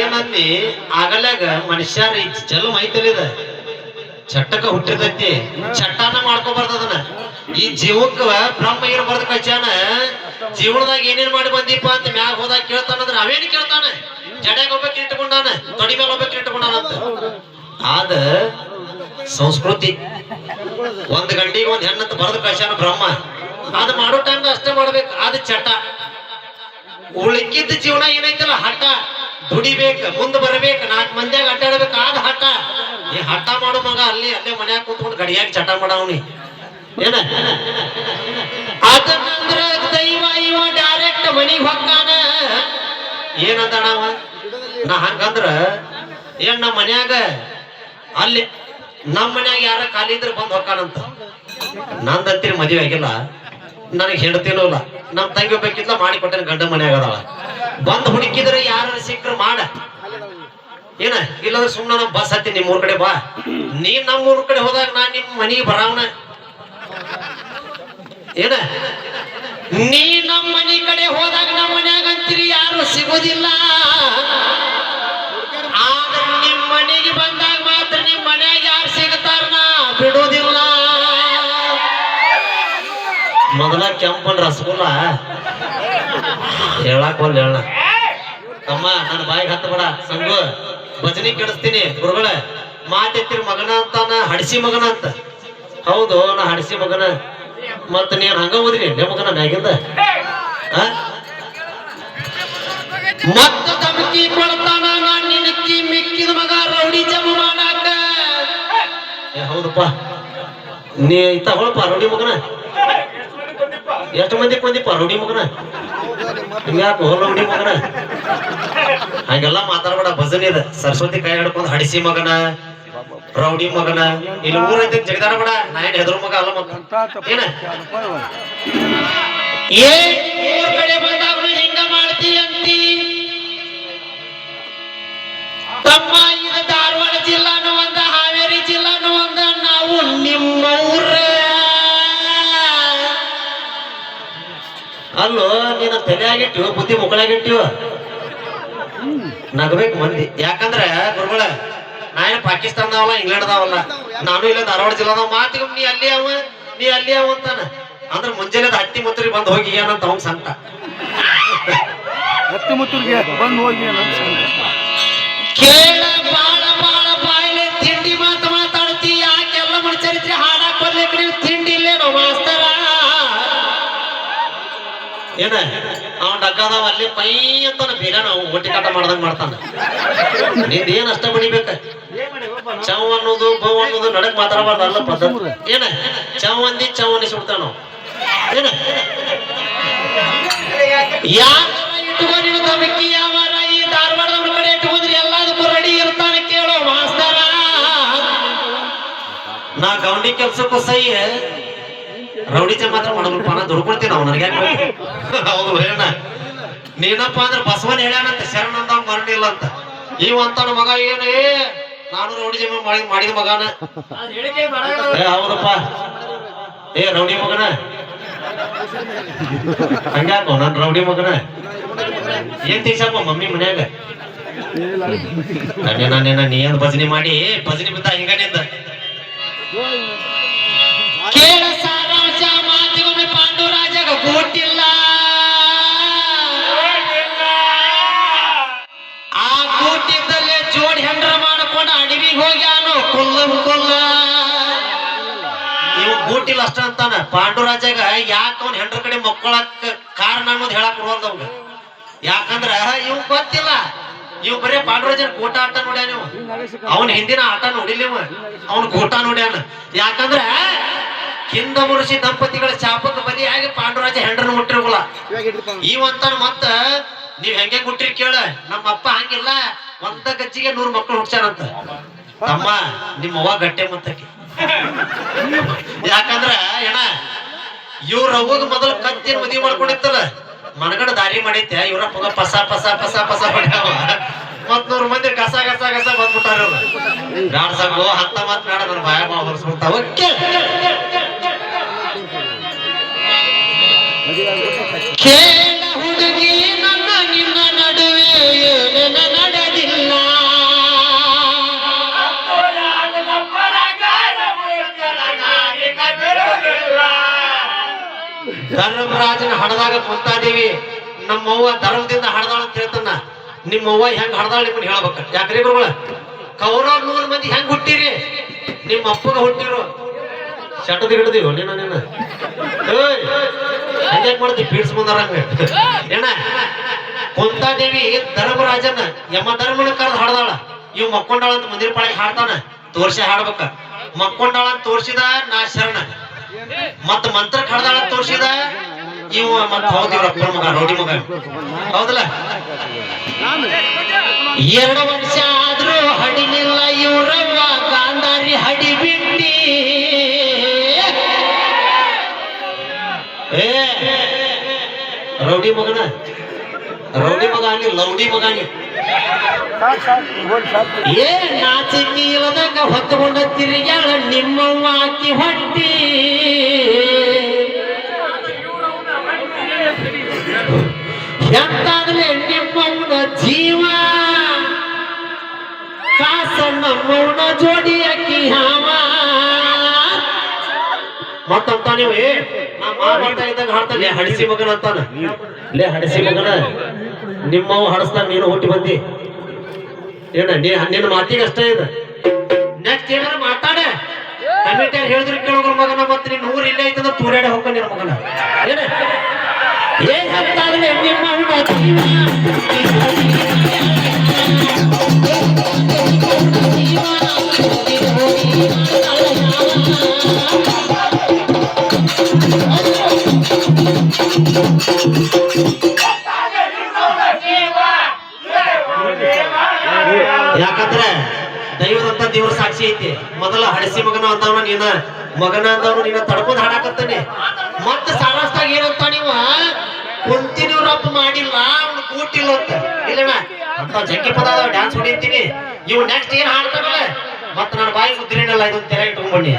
ಏನಂದಿ? ಆಗಲಾಗ ಮನುಷ್ಯರ ಚಲು ಐತಲ್ಲ ಇದ ಚಟ್ಟಕ ಹುಟ್ಟಿರ್ತೈತಿ. ಚಟ್ಟಾನ ಮಾಡ್ಕೋಬಾರ್ದು ಅದನ್ನ ಈ ಜೀವಕ್ಕ ಬ್ರಹ್ಮ ಇರಬಾರ್ದು ಕಚ್ಚಾನ ಜೀವನದಾಗ ಏನೇನ್ ಮಾಡಿ ಬಂದಿಪ್ಪ ಅಂತ ಮ್ಯಾಗ ಹೋದಾಗ ಕೇಳ್ತಾನಂದ್ರ ಅವೇನು ಕೇಳ್ತಾನ? ಜಡೆಗ ಒಬ್ಬಕ್ಕೆ ಇಟ್ಕೊಂಡಾನ? ತೊಡಿ ಮೇಲೆ ಒಬ್ಬಕ್ಕೆ ಇಟ್ಕೊಂಡಾನ ಅಂತ. ಆದ ಸಂಸ್ಕೃತಿ. ಒಂದ್ ಗಂಟೆಗೆ ಒಂದ್ ಹೆಣ್ಣಂತ ಬರೆದು ಕಳ್ಸ್ಯಾನ ಬ್ರಹ್ಮ. ಅದ್ ಮಾಡೋ ಟೈಮ್ ಅಷ್ಟೇ ಮಾಡ್ಬೇಕು. ಅದ್ ಚಟ ಉಳಿಕಿದ್ದ ಜೀವನ ಏನೈತಲ್ಲ ಹಠ. ದುಡಿಬೇಕ, ಮುಂದೆ ಬರಬೇಕು, ನಾಲ್ಕು ಮಂದಿಯಾಗ ಅಡ್ಡಾಡ್ಬೇಕು, ಆದ ಹಠ. ಈ ಹಠ ಮಾಡೋ ಮಗ, ಅಲ್ಲಿ ಅಲ್ಲೇ ಮನ್ಯಾಗ ಕೂತ್ಕೊಂಡು ಗಡಿಯಾಗಿ ಚಟ ಮಾಡವನಿ. ಏನ? ಅದನ್ನಂದ್ರ ದೈವ ಇವ ಡೈರೆಕ್ಟ್ ಮನಿಗೆ ಹೊಕ್ಕಾನ. ಅವ? ನಾ ಹಂಗಂದ್ರ ಏನ್ ನಮ್ಮ ಮನ್ಯಾಗ ಅಲ್ಲಿ ನಮ್ಮ ಮನ್ಯಾಗ ಯಾರ ಖಾಲಿ ಇದ್ರೆ ಬಂದ್ ಹೊಕ್ಕಾನಂತ. ನಂದಂತೀರಿ ಮದುವೆ ಆಗಿಲ್ಲ. ನನಗೆ ಹೆಂಡತಿನೂ ಇಲ್ಲ. ನಮ್ ತಂಗಿ ಬೇಕಿದ್ಲ ಮಾಡಿ ಕೊಟ್ಟೇನೆ ಗಂಡ ಮನ್ಯಾಗ ಅದಾಳ. ಬಂದ್ ಹುಡುಕಿದ್ರೆ ಯಾರು ಸಿಕ್ಕರು ಮಾಡ. ಏನ? ಇಲ್ಲಂದ್ರೆ ಸುಮ್ಮನೆ ಬಸ್ ಹತ್ತಿ ನಿಮ್ಮೂರ್ ಕಡೆ ಬಾ. ನೀನ್ ನಮ್ಮೂರ್ ಕಡೆ ಹೋದಾಗ ನಾ ನಿಮ್ ಮನಿಗೆ ಬರಾವನ. ಏನ? ನೀ ನಮ್ಮ ಮನಿ ಕಡೆ ಹೋದಾಗ ನಮ್ಮ ಮನ್ಯಾಗ ಅಂತೀರಿ, ಯಾರು ಸಿಗೋದಿಲ್ಲ. ಆದ್ರೆ ನಿಮ್ಮ ಮನೆಗೆ ಬಂದಾಗ ಮಾತ್ರ ನಿಮ್ ಮನ್ಯಾಗ ಯಾರು ಬಿಡೋದಿಲ್ಲ. ಮೊದಲ ಕೆಂಪನ್ ರಸಗುಲ್ಲ. ಹೇಳಕ್ ಒಂದ್ ಹೇಳ ಅಮ್ಮ ನನ್ನ ಬಾಯಿಗೆ ಹತ್ತಬೇಡ. ಸಂಗು, ಭಜನಿ ಕೆಡಿಸ್ತೀನಿ ಗುರುಗಳ, ಮಾತೆತ್ತಿರ ಮಗನ ಅಂತ ಹಡಸಿ ಮಗನ ಅಂತ. ಹೌದು, ನಾ ಹಡಸಿ ಮಗನ. ಮತ್ತ ನೀನ್ ಹಂಗ ಓದ್ರಿ ನಿಮ್ಮ ಮಗನ ಮ್ಯಾಗಿಂದ? ಮಗ ಹೌದಪ್ಪ. ನೀ ಇತ್ತ ಹೊಳಪ ರೌಡಿ ಮಗನ? ಎಷ್ಟು ಮಂದಿ ಕೊಂದಿಪ್ಪ, ರೌಡಿ ಮಗನ? ಹಿಂಗ್ಯಾಕ ಹೋಲ್ ರೌಡಿ ಮಗನ. ಹಂಗೆಲ್ಲ ಮಾತಾಡ್ಬೇಡ ಭಜನೆ ಇದೆ. ಸರಸ್ವತಿ ಕೈ ಹಿಡ್ಕೊಂಡು ಹಡಿಸಿ ಮಗನ ರೌಡಿ ಮಗನ. ಇಲ್ಲಿ ಊರೈತಿ ಜಗದಾಡ ಬೇಡ ನಾ ಏನ್ ಹೆದ್ರು ಮಗ ಅಲ್ಲ ಮಗ ಏನ? ಏ? ಕಡೆ ಬಂದಾಗ ಅಲ್ಲೋ ನೀನು ತಲೆಯಾಗಿಟ್ಟು ಬುದ್ಧಿ ಮುಕ್ಕಳಾಗಿಟ್ಟು ನಗಬೇಕು ಮಂದಿ. ಯಾಕಂದ್ರೆ ಗುರುಗಳ ನಾ ಏನು ಪಾಕಿಸ್ತಾನದವಲ್ಲ ಇಂಗ್ಲೆಂಡ್ದವಲ್ಲ? ನಾನು ಇಲ್ಲ ಧಾರವಾಡ ಜಿಲ್ಲಾದವ ಮಾತಿಗೆ ನೀ ಅಲ್ಲಿ ಅವ ನೀ ಅಲ್ಲಿ ಅವ ಅಂತಾನ. ಅಂದ್ರೆ ಮುಂಜಾನೆ ಹಟ್ಟಿ ಮುತ್ತರಿ ಬಂದು ಹೋಗಿ ಏನಂತ ಅವ್ನ್ ಸಂಕಟ. ಹತ್ತಿ ಮುತ್ತರಿಗೆ ಬಂದು ಹೋಗಿ ಏನಂತ ಸಂಕಟ. ಕೇಳ ಏನ? ಅವ ಡಗ್ಗದವ ಅಲ್ಲಿ ಪೈ ಅಂತಾನ ಬೇಗ ನಾವು ಒಟ್ಟಿ ಕಾಟ ಮಾಡ್ದಂಗ ಮಾಡ್ತಾನ. ನಿಂದ ಏನ್ ಅಷ್ಟ ಬಡಿಬೇಕ? ಚವ್ ಅನ್ನೋದು ಬವ್ ಅನ್ನೋದು ನಡಕ್ ಮಾತಾಡಬಾರ್ದು, ಅಲ್ಲ ಪದ್ಧತಿ. ಏನ? ಚವ್ ಅಂದಿ ಚವ್ ಅನ್ನಿಸ್ಬಿಡ್ತಾನ ನಾವು. ಏನ? ಯಾಕರ ಇಟ್ಕೋ ನೀನು ತಮಕಿ ಈ ಧಾರವಾಡದವ್ರ ಕಡೆ ಇಟ್ಕೊಂಡ್ರಿ ಎಲ್ಲದಕ್ಕೂ ರೆಡಿ ಇರ್ತಾನೆ ಕೇಳೋ ಮಾಸ್ತರ ನಾ ಗೌಂಡಿ ಕೆಲ್ಸಕ್ಕೂ ಸೈ ರೌಡಿ ಚ ಮಾತ್ರ ಮಾಡಬೇಕು ಅನ್ನ ದುಡ್ಕೊಳ್ತೀನಿ ನಾವು, ನನಗೆ ಹೌದು, ಹೇಳ ನೀನಪ್ಪ ಅಂದ್ರೆ ಬಸವನ್ ಹೇಳ್ಯಾನಂತ ಶರಣಂದ ಮರಣಿಲ್ಲ ಅಂತ. ಈ ಅಂತಾನ ಮಗ ಏನು? ನಾನು ರೌಡಿ ಜಮೆ ಮಾಡಿ, ಮಾಡಿದ ಮಗನ. ಹೌದಪ್ಪ. ಏ, ರೌಡಿ ಮಗನ. ಹಂಗ್ಯಾಕೋ, ನನ್ ರೌಡಿ ಮಗನ? ಏನ್ ತಿಳ್ಸಪ್ಪ ಮಮ್ಮಿ ಮನ್ಯಾಗ? ಅದೇ ನಾನೇನ ನೀ ಏನ್ ಭಜನೆ ಮಾಡಿ? ಭಜನೆ ಬಿದ್ದ ಹಿಂಗ ನಿಂದ ಕೇಳ ಹೋಗ್ಯಾನು? ಕುಲ್ಲಂ ಕುಲ್ಲ. ಇವ್ ಬೂಟಿಲ್ ಅಷ್ಟ ಅಂತಾನ. ಪಾಂಡುರಾಜಾಗ ಯಾಕ ಅವ್ನ ಹೆಂಡ್ರ ಕಡೆ ಮಕ್ಕಳಕ್ ಕಾರಣ ಅನ್ನೋದು ಹೇಳಕ್ ಬರೋಲ್ದ ಅವ್ನ ಯಾಕಂದ್ರ ಇವ್ ಗೊತ್ತಿಲ್ಲ. ಇವ್ ಬರೀ ಪಾಂಡುರಾಜನ ಕೂಟ ಆಟ ನೋಡ್ಯಾನ ನೀವು ಅವನ ಹಿಂದಿನ ಆಟ ನೋಡಿಲ್ಲ ಅವನ ಕೂಟ ನೋಡ್ಯಾನ. ಯಾಕಂದ್ರ ಹಿಂದ ಮುರುಷಿ ದಂಪತಿಗಳ ಶಾಪಕ್ಕೆ ಬಲಿಯಾಗಿ ಪಾಂಡುರಾಜ ಹೆಂಡ್ರನ್ನ ಮುಟ್ಟಿರ್ಬೋಲ್ಲ ಇವಂತಾನ ಮತ್ತ ನೀವ್ ಹೆಂಗೆ ಮುಟ್ಟಿರಿ ಕೇಳ. ನಮ್ಮ ಅಪ್ಪ ಹಂಗಿಲ್ಲ. ಒಂದ ಗಜ್ಜಿಗೆ ನೂರ್ ಮಕ್ಕಳು ಹುಡ್ಸ್ಯಾರಂತ ತಮ್ಮ ನಿಮ್ಮ ಅವ್ವ ಗಟ್ಟೆ ಮತ್ತಕ್ಕೆ. ಯಾಕಂದ್ರ, ಏನ, ಇವ್ರ ಅವ್ವಗ ಮೊದಲು ಕತ್ತಿನ ಮದುವೆ ಮಾಡ್ಕೊಂಡಿತ್ತಲ್ಲ, ಮನಗಡ ದಾರಿ ಮಾಡೈತೆ, ಇವ್ರ ಪಗ ಪಸ ಪಸ ಪಸ ಪಸ ಪಡ್ಯಾವ ಮತ್ ನೂರ್ ಮಂದಿ ಕಸ ಕಸ ಕಸ ಬಂದ್ಬಿಟ್ಟಾರ ಇವ್ರು ಸಂಗು ಹತ್ತ ಮತ್ ಬೇಡ ನನ್ನ ಬಾಯ ಕೇಳ ಧರ್ಮರಾಜನ ಹಡದಾಗ ಕುಂತಾದೇವಿ. ನಮ್ಮವ್ವ ಧರ್ಮದಿಂದ ಹಡದಾಳ ಅಂತ ಹೇಳ್ತಾನ. ನಿಮ್ಮವ್ವ ಹೆಂಗ್ ಹಡದಾಳ ನಿಮ್ಗೆ ಹೇಳ್ಬೇಕ. ಯಾಕ್ರಿ ಗುರುಗಳ? ಕೌರವ್ ನೂರು ಮಂದಿ ಹೆಂಗ್ ಹುಟ್ಟಿರಿ? ನಿಮ್ಮ ಅಪ್ಪಗ ಹುಟ್ಟಿರು. ಶಟದ ಹಿಡಿದಿವ ನೀನ ನಿನ್ನ ಹಂಗ್ಯಾಕ್ ಮಾಡ್ತಿ? ಪೀಡ್ಸ್ ಬಂದಾರ ಹಂಗ. ಏನ? ಕುಂತಾದೇವಿ ಧರ್ಮರಾಜನ, ಯಮ ಧರ್ಮನ ಕರೆದು ಹಾಡ್ದಾಳ. ಇವ್ ಮಕ್ಕೊಂಡಾಳ ಅಂತ ಮಂದಿರ ಪಾಳಿಗೆ ಹಾಡ್ತಾನ. ತೋರ್ಸಿ ಹಾಡ್ಬೇಕ. ಮಕ್ಕೊಂಡಾಳ ಅಂತ ತೋರ್ಸಿದ ನಾ ಶರಣ. ಮತ್ತ ಮಂತ್ರ ಕಡ್ದಾಳ ತೋರಿಸಿದ? ಇವ ಮತ್ತ ಹೌದ್ ಇವ್ರ ಅಪ್ಪನ ಮಗ ರೌಡಿ ಮಗ. ಹೌದಲ್ಲ? ಎರಡು ವರ್ಷ ಆದ್ರೂ ಹಡಿಲಿಲ್ಲ ಇವ್ರವ್ವ, ಗಾಂಧಾರಿ ಹಡಿ ಬಿಟ್ಟಿ ಏ, ರೌಡಿ ಮಗನ? ರೌಡಿ ಮಗ ಅನಿ ಲೌಡಿ ಮಗ ಏ ನಾಚಿಕೆ ಇಲ್ಲದಂಗ ಹೊತ್ತುಕೊಂಡ ತಿರುಗ್ಯಾಳ ನಿಮ್ಮವ್ವ ಆಕಿ ಹೊಟ್ಟಿ. ನಿಮ್ಮ ನಿಮ್ಮವನ ಜೀವ? ಕಾಸ ನಮ್ಮವನ ಜೋಡಿ ಅಕ್ಕಿ ಹಾವ? ಮತ್ತಂತ ನೀವು ನಾ ಮಾತಾಡ್ತಾ ಇದ್ದಾಗ ಹಾಡ್ತಾನೆ ಹಡಿಸಿ ಮಗನ ಅಂತಾನ. ಲೇ, ಹಡಿಸಿ ಮಗನ. ನಿಮ್ಮವ್ ಹಡಸ್ದಾಗ ನೀನು ಹುಟ್ಟಿ ಬಂದಿ. ಏನ, ನೀ ನಿನ್ನ ಮಾತಿಗೆ ಅಷ್ಟೇ ಇದೆ? ನೆಕ್ಸ್ಟ್ ಏನಾರ ಮಾತಾಡ. ಕಮಿಟಿ ಹೇಳಿದ್ರು ಕೇಳೋದ್ರ ಮಗನ, ಮತ್ತೆ ನಿನ್ನ ಊರ್ ಇಲ್ಲೇ ಐತಂದ್ರೆ ತೂರಾಡೆ ಹೋಗ ನಿನ್ನ ಮಗನ. ಏನ? ನಿಮ್ಮ ಅವ್ನ ಜೀವ. ಯಾಕಂದ್ರೆ ದೈವದಂತ ದೇವ್ರ ಸಾಕ್ಷಿ ಐತಿ. ಮೊದಲ ಹಡಸಿ ಮಗನ ಅಂತವನ ನೀನ, ಮಗನ ಅಂದವನು ನೀನ ತಡ್ಕೊಂಡ್ ಹಾಡಾಕತ್ತಾನೆ. ಮತ್ತೆ ಸಾರಾಸ್ತಾಗ ಏನಂತ ನೀವ? ಕುಂತಿನವ್ರಪ್ಪ ಮಾಡಿಲ್ಲ, ಅವ್ನು ಕೂಟಿಲ್ಲ ಅಂತ. ಇಲ್ಲಣ್ಣ, ಅಂತ ಜಗ್ಗಿ ಪದ ಡ್ಯಾನ್ಸ್ ಹೊಡಿತೀನಿ. ಇವ್ ನೆಕ್ಸ್ಟ್ ಏನ್ ಹಾಡ್ತಾನಲ್ಲ? ಮತ್ತೆ ನನ್ನ ಬಾಯಿ ಉದ್ರಿನಲ್ಲ ಇದೊಂದು ತೆರೆ ಇಟ್ಕೊಂಡ್ಬಣ್ಣಿ